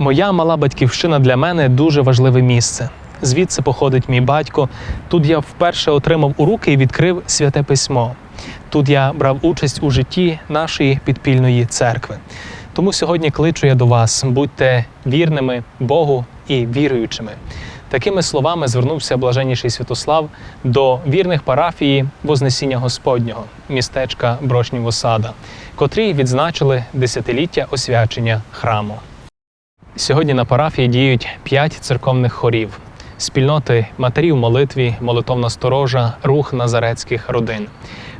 Моя мала батьківщина для мене дуже важливе місце. Звідси походить мій батько. Тут я вперше отримав у руки і відкрив святе письмо. Тут я брав участь у житті нашої підпільної церкви. Тому сьогодні кличу я до вас: будьте вірними Богу і віруючими. Такими словами звернувся блаженніший Святослав до вірних парафії Вознесіння Господнього, містечка Брошнів Осада, котрі відзначили десятиліття освячення храму. Сьогодні на парафії діють п'ять церковних хорів: спільноти матерів молитві, молитовна сторожа, рух назарецьких родин,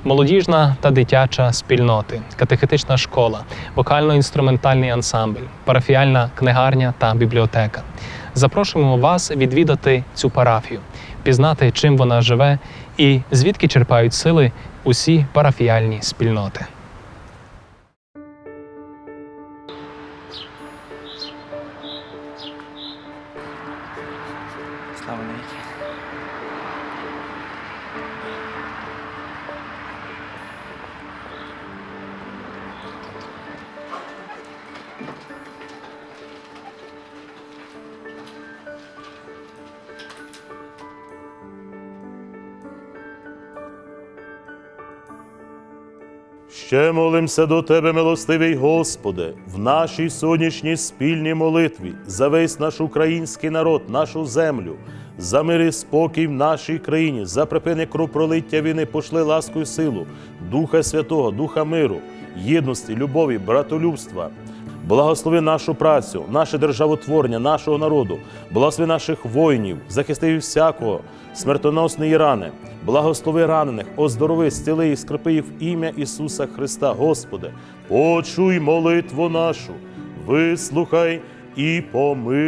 молодіжна та дитяча спільноти, катехетична школа, вокально-інструментальний ансамбль, парафіальна книгарня та бібліотека. Запрошуємо вас відвідати цю парафію, пізнати, чим вона живе і звідки черпають сили усі парафіальні спільноти. Ще молимося до Тебе, милостивий Господи, в нашій сьогоднішній спільній молитві за весь наш український народ, нашу землю, за мир і спокій в нашій країні, за припинення кровопролиття війни, пошли ласку і силу, Духа Святого, Духа миру, єдності, любові, братолюбства. Благослови нашу працю, наше державотворення, нашого народу, благослови наших воїнів, захисти всякого смертоносної рани, благослови ранених, оздорови, зціли і скрипи їх в ім'я Ісуса Христа, Господи, почуй молитву нашу, вислухай і помилуй.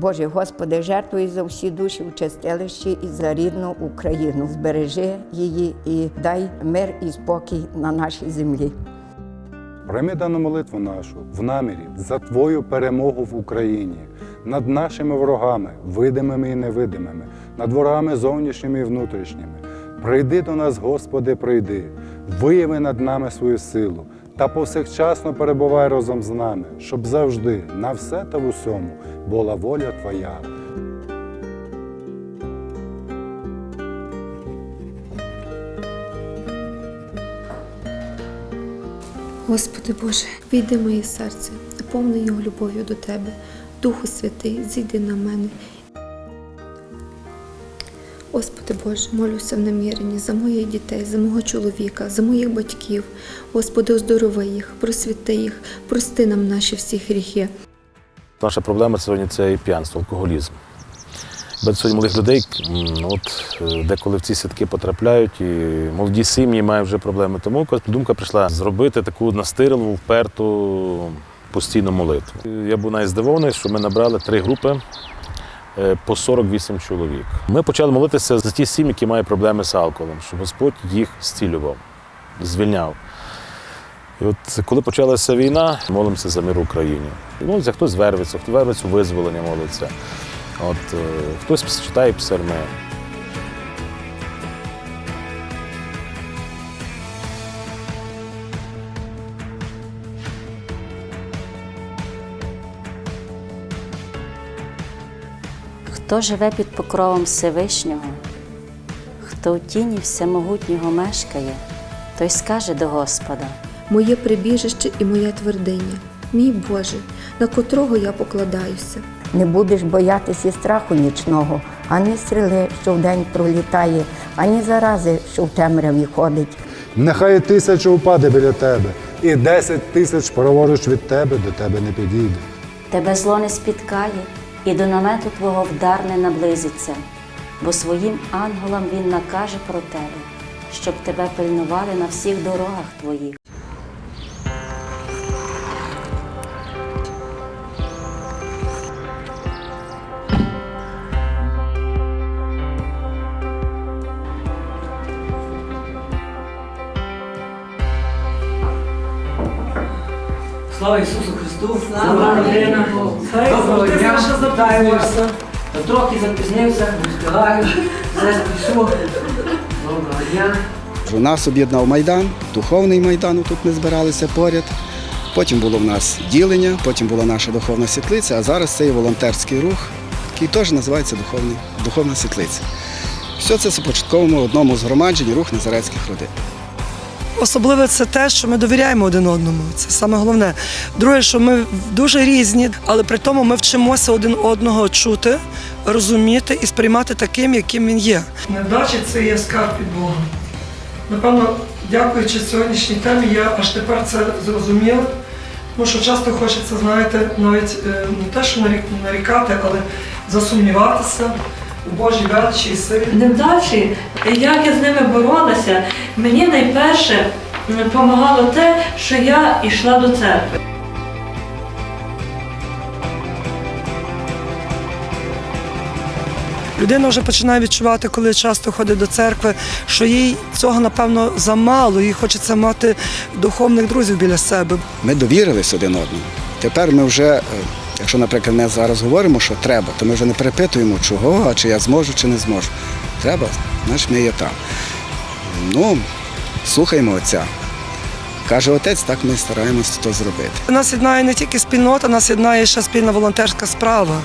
Боже Господи, жертвую за всі душі в чистилищі і за рідну Україну. Збережи її і дай мир і спокій на нашій землі. Прийми дану молитву нашу в намірі за Твою перемогу в Україні над нашими ворогами, видимими і невидимими, над ворогами зовнішніми і внутрішніми. Прийди до нас, Господи, прийди, вияви над нами свою силу та повсякчасно перебувай разом з нами, щоб завжди, на все та в усьому була воля Твоя. Господи Боже, війди моє серце, наповни його любов'ю до Тебе. Духу Святий, зійди на мене. Господи Боже, молюся в наміренні за моїх дітей, за мого чоловіка, за моїх батьків. Господи, оздорови їх, просвіти їх, прости нам наші всі гріхи. Наша проблема сьогодні це і п'янство, алкоголізм. Без сьогодні молодих людей, от е, деколи в ці святки потрапляють, і молоді сім'ї мають вже проблеми. Тому думка прийшла зробити таку настирливу, вперту постійну молитву. Я був навіть здивований, що ми набрали три групи по 48 чоловік. Ми почали молитися за ті сім'ї, які мають проблеми з алкоголем, щоб Господь їх зцілював, звільняв. І от коли почалася війна, молимося за мир в Україні. Молиться, хтось вервиться, хто вервиться визволення молиться. От, е, хтось читає псальми. Хто живе під покровом Всевишнього, хто у тіні всемогутнього мешкає, той скаже до Господа. Моє прибіжище і моя твердиня, мій Боже, на котрого я покладаюся. Не будеш боятися страху нічного, ані стріли, що вдень пролітає, ані зарази, що в темряві ходить. Нехай тисяча упаде біля тебе, і десять тисяч праворуч від тебе до тебе не підійде. Тебе зло не спіткає, і до намету твого вдар не наблизиться, бо своїм ангелам він накаже про тебе, щоб тебе пильнували на всіх дорогах твоїх. Слава Ісусу Христу! Слава родина! Доброго дня! Вітаємося! Трохи запізнився, не встигаю. Зараз пішов. Доброго дня! Нас об'єднав Майдан, духовний Майдан, тут ми збиралися поряд. Потім було в нас ділення, потім була наша духовна світлиця, а зараз це є волонтерський рух, який теж називається Духовний, Духовна світлиця. Все це започатковано в одному з громаджень рух Назарецьких родин. Особливе це те, що ми довіряємо один одному. Це саме головне. Друге, що ми дуже різні, але при тому ми вчимося один одного чути, розуміти і сприймати таким, яким він є. Невдачі це є скарб від Бога. Напевно, дякуючи сьогоднішній темі, я аж тепер це зрозумів. Тому що часто хочеться, знаєте, навіть е, не те, що нарік- нарікати, але засумніватися у Божій величі і силі. невдачі, як я з ними боролася, мені найперше допомагало те, що я йшла до церкви. Людина вже починає відчувати, коли часто ходить до церкви, що їй цього напевно замало, їй хочеться мати духовних друзів біля себе. Ми довірились один одному. Тепер ми вже, е, якщо, наприклад, ми зараз говоримо, що треба, то ми вже не перепитуємо, чого, а чи я зможу, чи не зможу. Треба, значить ми є там. Ну, слухаємо отця. Каже отець, так ми стараємося то зробити. Нас єднає не тільки спільнота, нас єднає ще спільна волонтерська справа.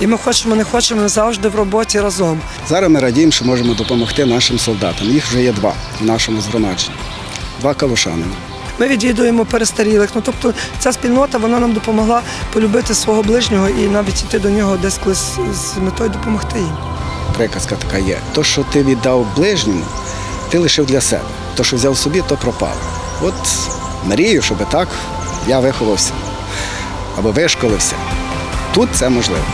І ми хочемо, не хочемо, ми завжди в роботі разом. Зараз ми радіємо, що можемо допомогти нашим солдатам. Їх вже є два в нашому згромадженні. Два калушанина. Ми відвідуємо перестарілих. Ну тобто ця спільнота вона нам допомогла полюбити свого ближнього і навіть йти до нього десь колись з метою допомогти їм. Приказка така є. То, що ти віддав ближньому, ти лишив для себе. То, що взяв собі, то пропало. От мрію, щоб так я виховався або вишколився. Тут це можливо.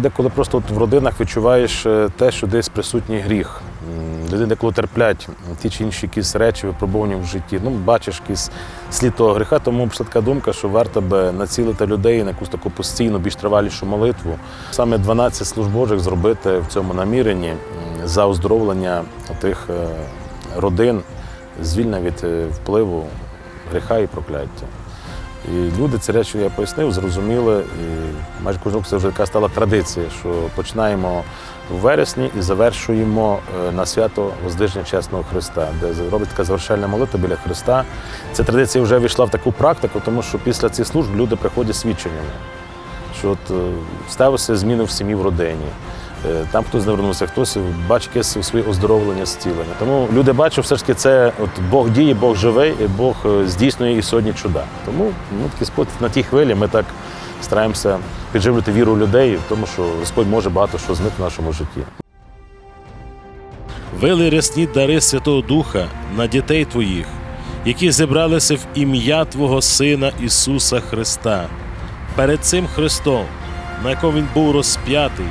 Деколи просто от в родинах відчуваєш е, те, що десь присутній гріх. Люди деколи терплять ті чи інші якісь речі, випробування в житті. Ну, бачиш якийсь слід того гріха, тому прийшла така думка, що варто би націлити людей на якусь таку постійну, більш тривалішу молитву. Саме 12 служб Божих зробити в цьому наміренні за оздоровлення тих е, родин, звільнення від е, впливу гріха і прокляття. І люди ці речі я пояснив, зрозуміли. І майже кожен рік це вже така стала традиція, що починаємо в вересні і завершуємо е, на свято Воздвиження Чесного Христа, де робить така завершальна молитва біля Христа. Ця традиція вже війшла в таку практику, тому що після цих служб люди приходять свідченнями, що от е, зміни в сім'ї в родині. Е, Там хтось звернувся, хтось бачить якесь своє оздоровлення, зцілення. Тому люди бачать, все ж таки це от Бог діє, Бог живий, і Бог е, здійснює і сьогодні чуда. Тому ну, такий спот на тій хвилі ми так стараємося підживлювати віру людей в тому, що Господь може багато що змити в нашому житті. Вили рясні дари Святого Духа на дітей Твоїх, які зібралися в ім'я Твого Сина Ісуса Христа. Перед цим Христом, на якому Він був розп'ятий,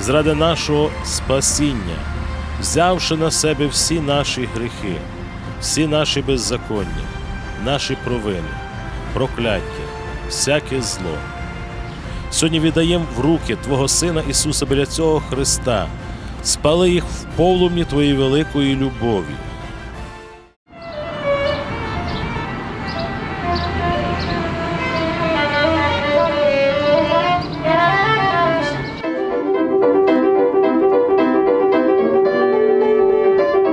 заради нашого спасіння, взявши на себе всі наші гріхи, всі наші беззаконня, наші провини, прокляття, всяке зло. Сьогодні віддаємо в руки Твого Сина Ісуса біля цього Христа, спали їх в полум'ї Твоєї великої любові.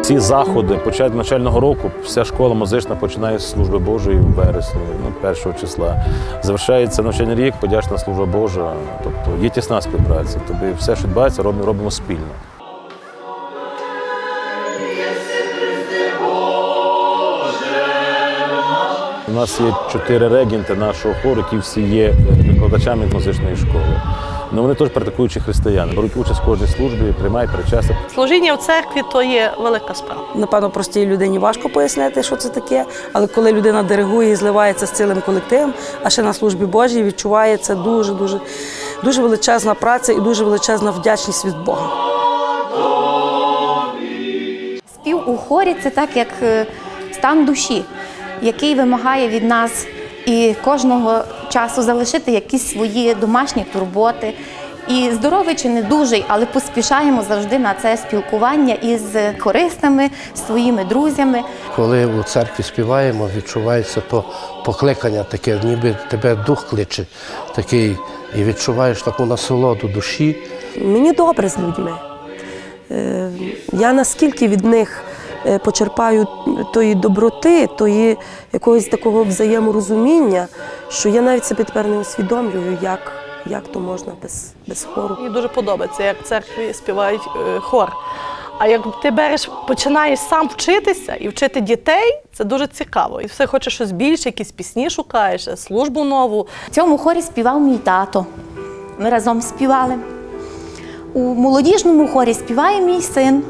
Ці заходи, початку навчального року, вся школа музична починає з служби Божої в вересні, ну, першого числа. Завершається навчальний рік, подячна служба Божа. Тобто є тісна співпраця. Тобі все, що відбувається, робимо, робимо спільно. У нас є чотири регінти нашого хору, які всі є викладачами музичної школи. Ну, вони теж практикуючі християни, беруть участь в кожній службі, приймають причастя. Служіння в церкві то є велика справа. Напевно, простій людині важко пояснити, що це таке, але коли людина диригує і зливається з цілим колективом, а ще на службі Божій відчуває це дуже, дуже, дуже величезна праця і дуже величезна вдячність від Бога. Спів у хорі це так, як е, стан душі, який вимагає від нас і кожного часу залишити якісь свої домашні турботи І здоровий чи недужий, але поспішаємо завжди на це спілкування із корисними своїми друзями. Коли у церкві співаємо, відчувається то покликання таке, ніби тебе дух кличе такий, і відчуваєш таку насолоду душі. Мені добре з людьми. Е, Я наскільки від них почерпаю тої доброти, тої якогось такого взаєморозуміння, що я навіть себе тепер не усвідомлюю, як, як то можна без, без хору. Мені дуже подобається, як в церкві співають е, хор. А як ти береш, починаєш сам вчитися і вчити дітей, це дуже цікаво. І все хочеш щось більше, якісь пісні шукаєш, службу нову. В цьому хорі співав мій тато. Ми разом співали. У молодіжному хорі співає мій син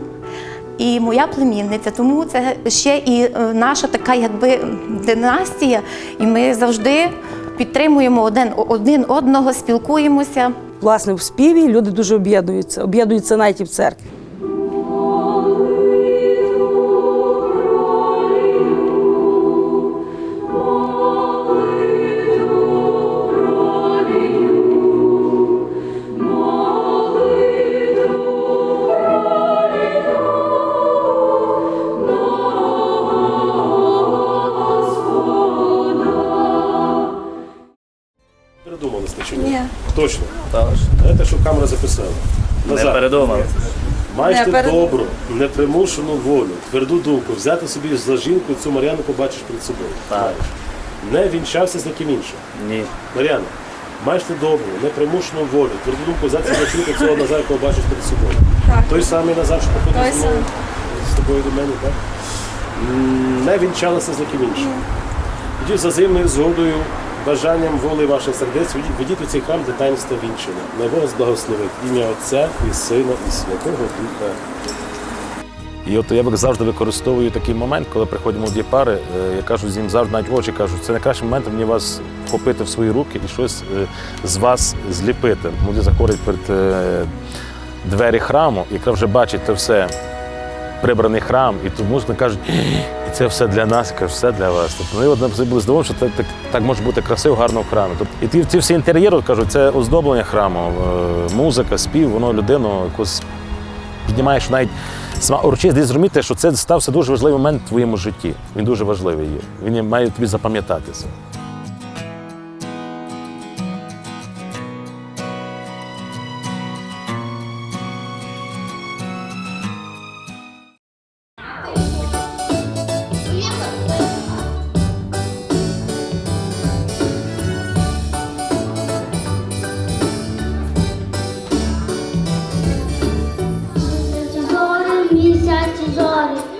і моя племінниця. Тому це ще і е, наша така якби династія, і ми завжди підтримуємо один, один одного, спілкуємося. Власне, в співі люди дуже об'єднуються, об'єднуються навіть і в церкві. Ні? Точно? Знаєте, що камера записала? Не передумали. Маєте добру, непримушену волю, тверду думку, взяти собі за жінку цю Мар'яну побачиш перед собою. Так. Не вінчався з яким іншим. Ні. Мар'яна, маєш ти добру, непримушену волю, тверду думку взяти за жінку цього Назара, якого бачиш перед собою. Так. Той самий Назар, що походив зі мною, з тобою до мене, так? М, Не вінчалася з яким іншим. Тоді за взаємною згодою, бажанням воли ваших сердець ведіть- у цей храм де таїнство вінчення. Най вас благословить ім'я Отця і Сина і Святого Духа. І от я завжди використовую такий момент, коли приходимо в дві пари, е, я кажу з ним завжди навіть очі кажу, це найкращий момент мені вас вхопити в свої руки і щось е, з вас зліпити. Люди заходять перед е, двері храму, яка вже бачить це все прибраний храм, і тому кажуть, і це все для нас, я кажу, все для вас. Тобто от завжди були здивовані, що так, так, так може бути красиво, гарно в храмі. Тобто, і ті, ті всі інтер'єри, кажуть, це оздоблення храму, е, музика, спів, воно людину якось піднімає, що навіть сама урочисть десь зрозуміти, що це стався дуже важливий момент в твоєму житті. Він дуже важливий є. Він має тобі запам'ятатися. Thank you.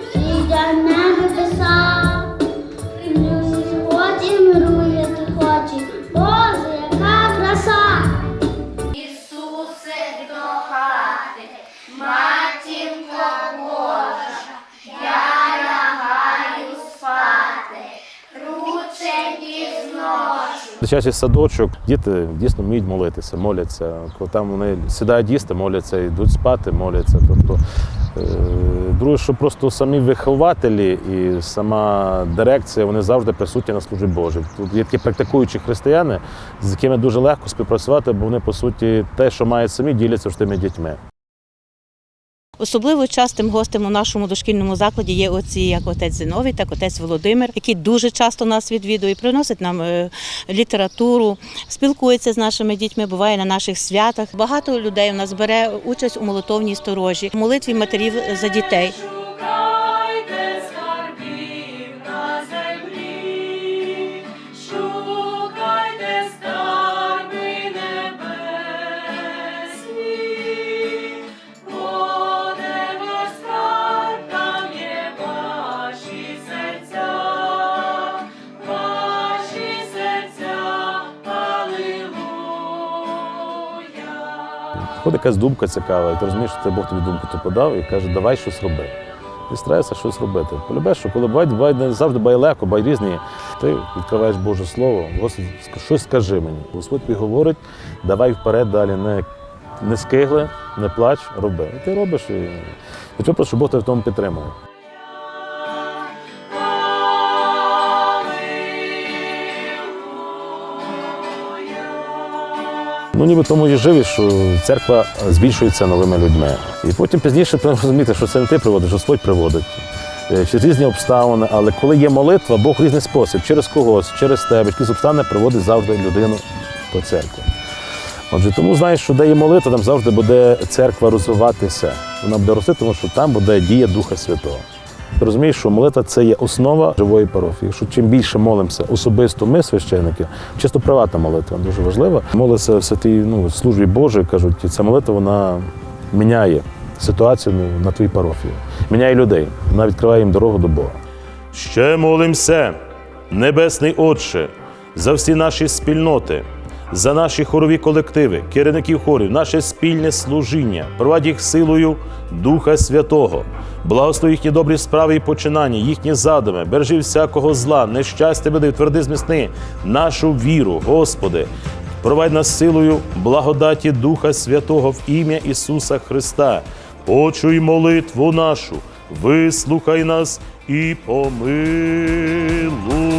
Дитячий садочок, діти дійсно вміють молитися, моляться. Коли там вони сідають їсти, моляться, йдуть спати, моляться. Тобто, е, друге, що просто самі вихователі і сама дирекція вони завжди присутні на службі Божій. Тут є такі практикуючі християни, з якими дуже легко співпрацювати, бо вони, по суті, те, що мають самі, діляться з тими дітьми. Особливо частим гостем у нашому дошкільному закладі є оці як отець Зиновій, так отець Володимир, який дуже часто нас відвідує, приносить нам е, літературу, спілкується з нашими дітьми, буває на наших святах. Багато людей у нас бере участь у молитовній сторожі, молитві матерів за дітей. Алілуя. Ходить якась думка цікава, і ти розумієш, що це Бог тобі думку то подав і каже, давай щось роби. Ти старайся щось робити. Полюбеш, що коли буває, буває не завжди буває легко, буває різні. Ти відкриваєш Боже Слово, Господи, щось скажи мені. Господь тобі говорить, давай вперед далі, не, не скигли, не плач, роби. І ти робиш і, просто, щоб Бог тебе в тому підтримує. Ну, ніби тому і живі, що церква збільшується новими людьми. І потім пізніше треба розуміти, що це не ти приводиш, Господь приводить. Е, Через різні обставини, але коли є молитва, Бог в різний спосіб, через когось, через тебе, якісь обставини приводить завжди людину до церкви. Отже, тому знаєш, що де є молитва, там завжди буде церква розвиватися. Вона буде рости, тому що там буде дія Духа Святого. Ти розумієш, що молитва це є основа живої парафії. Якщо чим більше молимося особисто ми, священники, чисто приватна молитва дуже важлива. Молиться в святій ну, службі Божій, кажуть, і ця молитва вона міняє ситуацію ну, на твоїй парафії, міняє людей, вона відкриває їм дорогу до Бога. Ще молимся, Небесний Отче, за всі наші спільноти, за наші хорові колективи, керівників хорів, наше спільне служіння, провадь їх силою Духа Святого, благослови їхні добрі справи і починання, їхні задуми, бережи всякого зла, нещастя веди, тверди зміцни нашу віру, Господи. Провадь нас силою благодаті Духа Святого в ім'я Ісуса Христа. Почуй молитву нашу, вислухай нас і помилуй.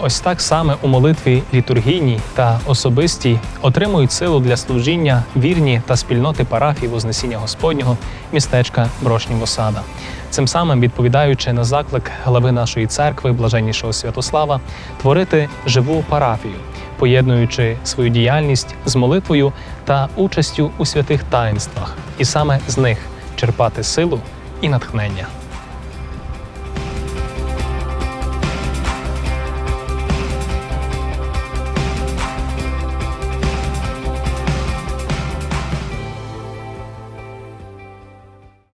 Ось так саме у молитві літургійній та особистій отримують силу для служіння вірні та спільноти парафії Вознесіння Господнього містечка Брошнів Осада. Цим самим відповідаючи на заклик глави нашої церкви, блаженнішого Святослава, творити живу парафію, поєднуючи свою діяльність з молитвою та участю у святих таїнствах, і саме з них черпати силу і натхнення.